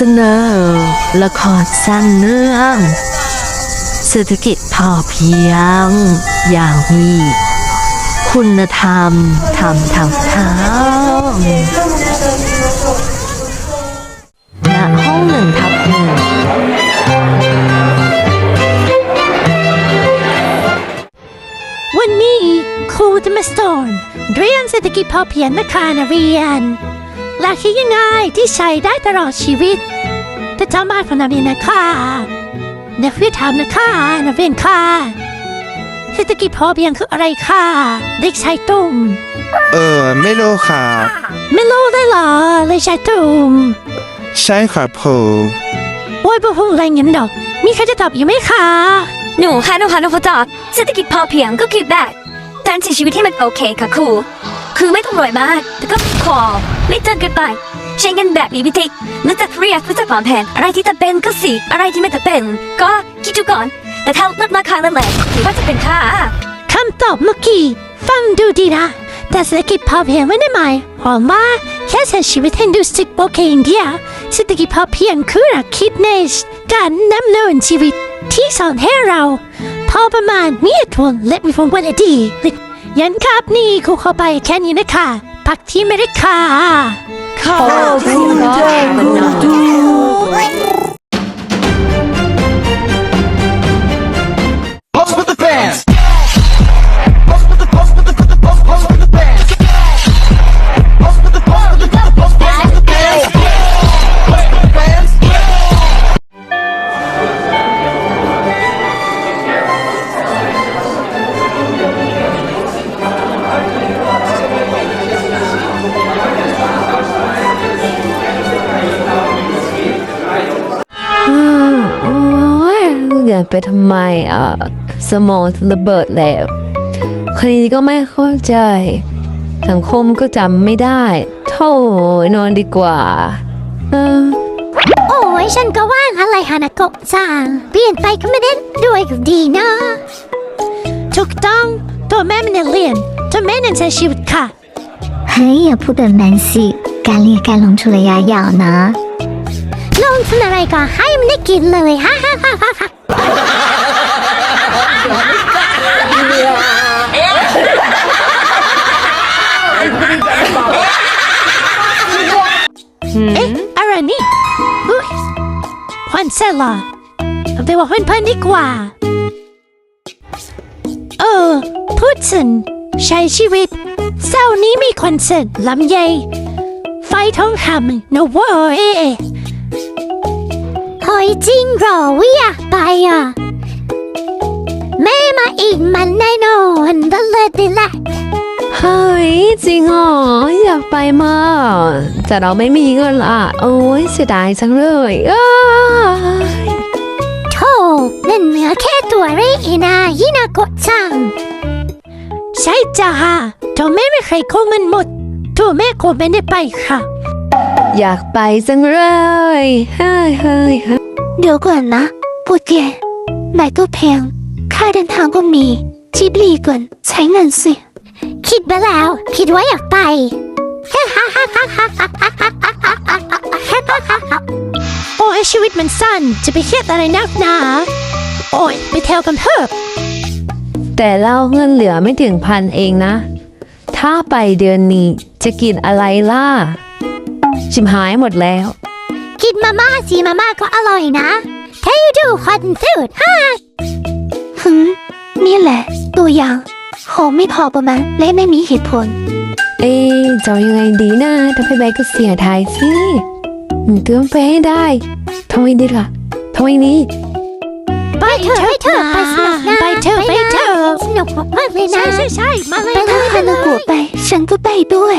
เสนอ ละครสั้นเรื่อง เศรษฐกิจพอเพียง อย่างมีคุณธรรมทำทำทำณห้องหนึ่งทับหนึ่งวันนี้ครูจะมาสอนเรียนเศรษฐกิจพอเพียงนะคะนักเรียน หลักคิดยังไงที่ใช้ได้ตลอดชีวิตแต่จำมาของนักเรียนนะคะนักเรียนถามนะคะนักเรียนค่ะเศรษฐกิจพอเพียงคืออะไรค่ะเด็กชายตุ้มเออไม่รู้ครับไม่รู้ได้เหรอเลยชายตุ้มใช่ครับผมโอ้ยพวกพูดอะไรเงี้ยดอก มีใครจะตอบอยู่ไหมคะหนูค่ะหนูค่ะหนูขอตอบเศรษฐกิจพอเพียงก็คือแบบการใช้ชีวิตที่มันโอเคค่ะครูคือไม่ต้องรวยมากแต่ก็พอ ม่จนเกินไปใช้เงินแบบมีวิธีรู้จักเรียกรู้จักวางแผนอะไรที่จะเป็นก็สิอะไรที่ไม่จะเป็น ก็คิดดูก่อน แต่ถ้าลดราคานั่นแหละถือว่าจะเป็นค่าคำตอบเมื่อกี้ฟังดูดีนะ แต่เศรษฐกิจพอเพียงไม่ได้หมายความว่าแค่ใช้ชีวิตให้ดูสึกโอเคอย่างเดียวเศรษฐกิจพอเพียงคือหลักคิดในการดำเนินชีวิตที่สอนให้เราพอประมาณมีเหตุผลและมีความว่าดียันครับนี่ครูเข้าไปแค่นี้นะคะ พักที่ไม่ได้ค่ะขอบคุณค่ะ ไปทำไมอะสมองระเบิดแล้วคดีก็ไม่เข้าใจ สังคมก็จำไม่ได้โธ่นอนดีกว่าเออโอ้ยฉันก็ว่างอะไรฮานาโกะจังเปลี่ยนไปก็ไม่ได้ด้วยก็ดีนะถูกต้องตัวแม่ไม่ได้เรียนตัวแม่นั้นใช้ชีวิตค่ะ เฮ้ยอย่าพูดแบบนั้นสิ การเรียนการลงทุนระยะยาวนะ ลงทุนอะไรก็ให้มันได้กินเลยฮ่าฮ่าฮ่าฮ่าฮ่าเอ๊ะอะไรนี่อุ๊ยควันเซลล่ะเอาไปบอกเพื่อนๆดีกว่า เออพูดถึงใช้ชีวิต เศร้านี้มีคอนเสิร์ตลำใหญ่ไฟทองคำนะเว้ย เฮ้ยจริงเหรอวิอยากไปอะ แม่มาอีกมันแน่นอนตะเลยดีแหละเฮ้ยจริงเหรออยากไปมากแต่เราไม่มีเงินละโอ้ยเสียดายจังเลยอ้ายโธ่นั่นเหนือแค่ตัวเรกเองนะยินาโกะจัง ใช่จ้าโถแม่ไม่เคยโกงเงินหมดโถแม่โกงไม่ได้ไปค่ะ อยากไปจังเลยเฮ้ยเฮ้ยเฮ้ยเดี๋ยวก่อนนะปูเตียไหนก็แพง ค่าเดินทางก็มีจิบลีก่อนใช้เงินสิ คิดไปแล้ว คิดว่าอยากไป โอ้ยชีวิตมันสั้น จะไปเครียดอะไรนักหนา โอ้ยไปเที่ยวกันเถอะ แต่เราเงินเหลือไม่ถึงพันเองนะ ถ้าไปเดือนนี้จะกินอะไรล่ะ ชิมหายหมดแล้ว กินมาม่าสีมาม่าก็อร่อยนะถ้าอยู่ดูคอนเสิร์ตฮ่าหืมนี่แหละ ตัวอย่างของไม่พอประมาณและไม่มีเหตุผล เอ๊ะจะเอายังไงดีนะถ้าไปไปก็เสียทายสิอืมเตือนไปให้ได้ทำไมดีล่ะทำไมนี้ ไปเถอะไปเถอะไปสนุกนะไปเถอะไปเถอะสนุกมากเลยนะใช่ใช่ใช่มาเลยไปเลยฮานาโกะไป ฉันก็ไปด้วย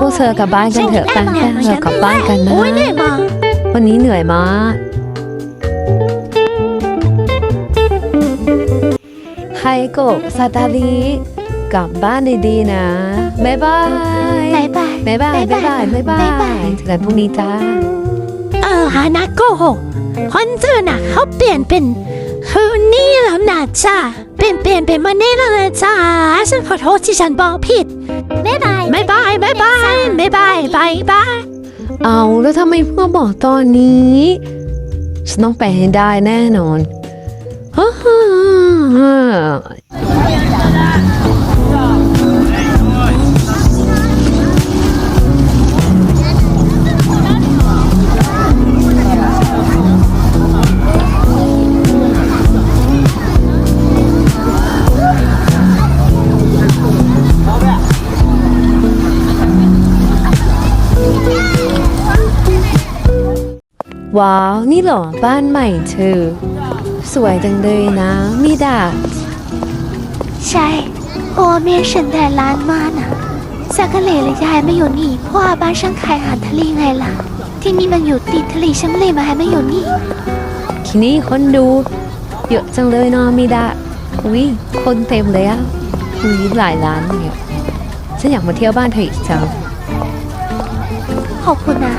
พวกเธอกลับบ้านกันเถอะไปไปเรากลับบ้านกันนะ โอ้ยเนี่ยมาวันนี้เหนื่อยมากไฮโกะซาตาลีกลับบ้านดีๆนะบ๊ายบายบายบายบ๊ายบายบ๊ายบายบ๊ายบาบ๊ายบายยเจอกันพรุ่งนี้จ้าเออฮานาโกหกคนเจอน่ะเขาเปลี่ยนเป็นคืนนี้แล้วนะจ้าเปลี่ยนเปลี่ยนเป็นวันนี้แล้วนะจ้าฉันขอโทษที่ฉันบอกผิด บ๊ายบายบายบายบายบายบายบายบายบายเอาแล้วทำไมเพื่อบอกตอนนี้ฉันต้องไปให้ได้แน่นอนฮ่าฮ่าฮ่า ว้าว นี่เหรอบ้านใหม่เธอ สวยจังเลยนะมีดาดใช่ โอเมฉันแต่ร้านมาน่ะสักกะเหล่เลยย้ายมาอยู่นี่เพราะว่าบ้านช่างขายอาหารทะเลไงล่ะ ที่นี่มันอยู่ติดทะเลฉันเลยมาให้มาอยู่นี่ทีนี้คนดูเยอะจังเลยเนาะมีดาดอุ้ยคนเต็มเลยอะอุ้ยหลายร้านเนี่ยฉันอยากมาเที่ยวบ้านเธออีกจังขอบคุณนะ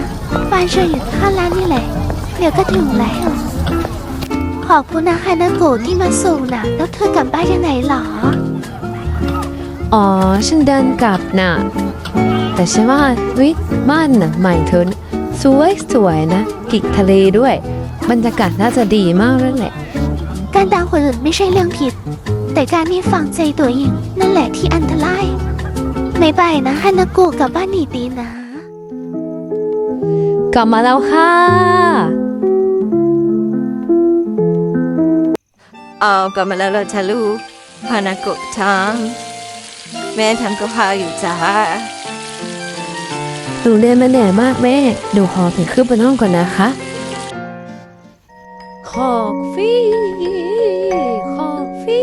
บ้านฉันอยู่ข้างร้านนี่แหละ เดี๋ยวก็ถึงแล้ว ขอบคุณนะฮานาโกะที่มาส่งนะแล้วเธอกลับบ้านยังไงหรอ อ๋อ ฉันเดินกลับน่ะแต่ฉันว่าวิบ้านน่ะใหม่เธอน่ะสวยสวยนะ กิกทะเลด้วย บรรยากาศน่าจะดีมากเลยแหละ การตามคนอื่นไม่ใช่เรื่องผิด แต่การไม่ฟังใจตัวเองนั่นแหละที่อันตรายไม่ไปนะฮานาโกะกลับบ้านดีๆนะกลับมาแล้วค่ะ เอากลับมาแล้วเหราจ้าลูกฮานาโกะทังแม่ทำกับข้าวอยู่จ้าหนูเรียนมาเหนื่อยมากแม่หนูขอไปขึ้นบนห้องก่อนนะคะขอกฟีขอกฟี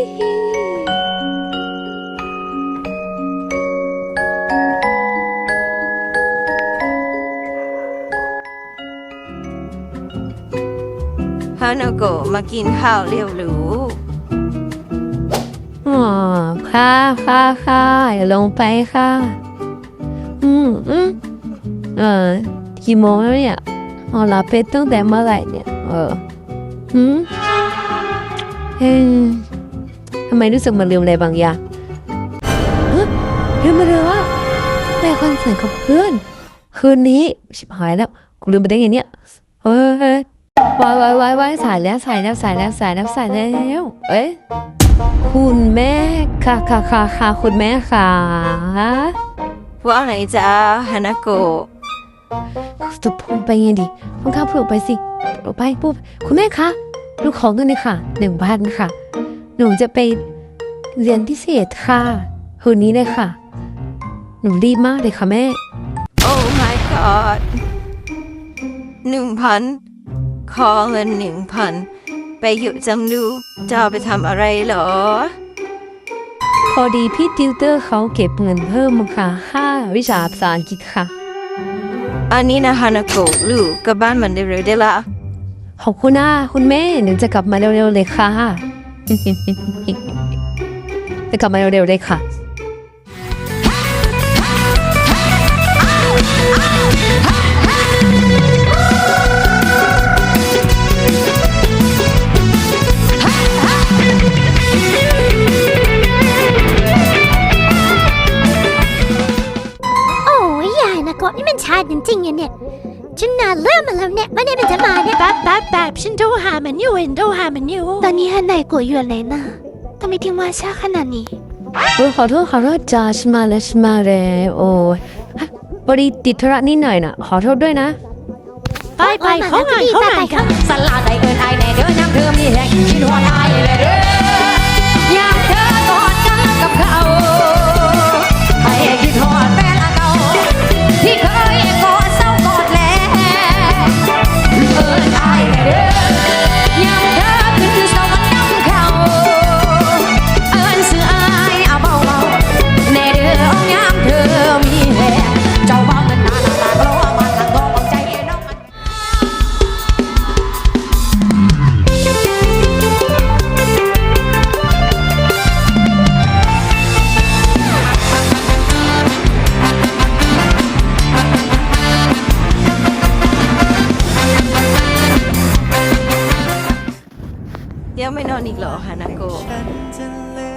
ฮานาโกะมากินข้าวเร็วลูกอ๋อ ค่ะค่ะค่ะอย่าลงไปค่ะ อืมอืมเออกี่โมงแล้วเนี่ยอ๋อลาเป็ดตั้งแต่เมื่อไหร่เนี่ย เอออืมเฮ้ยทำไมรู้สึกมันลืมอะไรบางอย่างฮะลืมไปเลยว่าไปคอนเสิร์ตกับเพื่อน คืนนี้ชิบหายแล้วกูลืมไปได้ไงเนี่ยเฮ้ยเฮ้ย วายวายวายวายสายแล้วสายแล้วสายแล้วสายแล้วสายแล้วเอ้ยคุณแม่ค่ะค่ะค่ะค่ะคุณแม่ค่ะว่าไงจ้าฮานาโกะจะพูดไปไงดีพูดข้าพูดออกไปสิพูดออกไปพูดคุณแม่คะลูกขอเงินเลยค่ะหนึ่งพันค่ะ หนูจะไปเรียนพิเศษค่ะคืนนี้เลยค่ะ หนูรีบมากเลยค่ะแม่ โอ้ my god หนึ่งพัน ขอเงินหนึ่งพันไปอยู่จำดูจะเอาไปทำอะไรเหรอ พอดีพี่ติวเตอร์เขาเก็บเงินเพิ่มมาค่ะค่าวิชาภาษาอังกฤษค่ะ อันนี้นะฮานาโกะลูกกลับบ้านมันเร็วๆได้ละ ขอบคุณนะคุณแม่หนูจะกลับมาเร็วๆเลยค่ะ จะกลับมาเร็วๆเลยค่ะ นโทรหามันอยู่เห็นโทรหามันอยู่ตอนนี้ฮานาโกะอยู่ไหนนะทำไมถึงมาช้าขนาดนี้โอ้ยขอโทษขอโทษจ้าฉันมาแล้วฉันมาแล้วโอ้ยฮะพอดีติดธุระนิดหน่อยนะขอโทษด้วยนะ ไปไปเข้างานเข้างานกันสลาดไอเอินไอแน่เด้อน้ำเธอมีแหงคิดหัวไอเลยเด้อ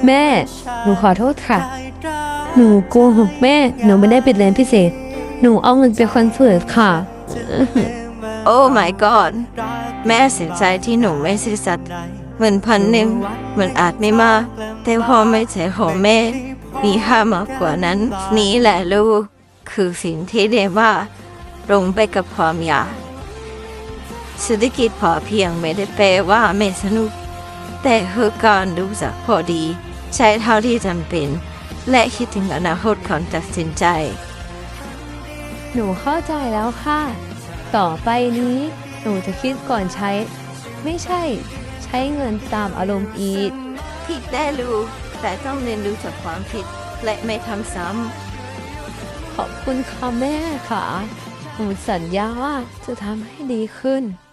แม่ หนูขอโทษค่ะ หนูโกหกแม่ หนูไม่ได้ไปเรียนพิเศษ หนูเอาเงินไปคอนเสิร์ตค่ะ โอ้ my god แม่เสียใจที่หนูไม่ซื่อสัตย์เงินพันหนึ่งมันอาจไม่มาก แต่พอไม่ใช่ของแม่ มีค่ามากกว่านั้น นี่แหละลูก คือสิ่งที่เรียกว่าลงไปกับความอยากเศรษฐกิจพอเพียงไม่ได้แปลว่าไม่สนุก แต่คือการดูสักพอดี ใช้เท่าที่จำเป็น และคิดถึงอนาคตก่อนตัดสินใจ หนูเข้าใจแล้วค่ะ ต่อไปนี้ หนูจะคิดก่อนใช้ ไม่ใช่ ใช้เงินตามอารมณ์อีกผิดได้ลูกแต่ต้องเรียนรู้จากความผิด และไม่ทำซ้ขอบคุณค่ะแม่ค่ะ หนูสัญญาว่าจะทำให้ดีขึ้นำ